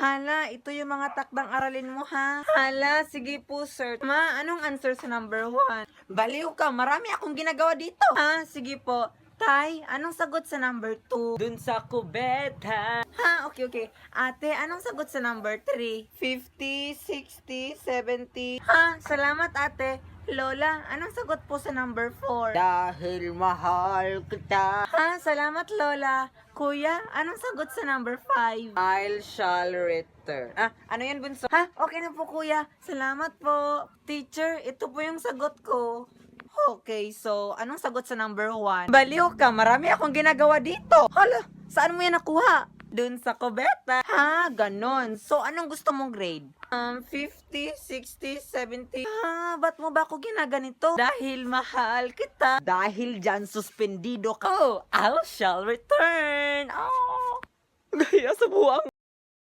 Hala, ito yung mga takdang aralin mo ha. Hala, sige po sir. Ma, anong answer sa number one? Baliw ka, marami akong ginagawa dito. Ha, sige po. Tay, anong sagot sa number 2? Dun sa kubeta. Ha, okay, okay. Ate, anong sagot sa number 3? 50, 60, 70. Ha, salamat ate. Lola, anong sagot po sa number 4? Dahil mahal kita. Ha, salamat Lola. Kuya, anong sagot sa number 5? I shall return. Ah, ano yan bunso? Ha, okay na po kuya. Salamat po. Teacher, ito po yung sagot ko. Okay, so anong sagot sa number 1? Baliw ka, marami akong ginagawa dito. Hala, saan mo yan nakuha? Dun sa kubeta. Ha, ganon. So, anong gusto mong grade? Um, 50, 60, 70. Ha, ba't mo ba ako ginaganito? Dahil mahal kita. Dahil dyan suspendido ka. Oh, I shall return. Oh. Gaya sa buwang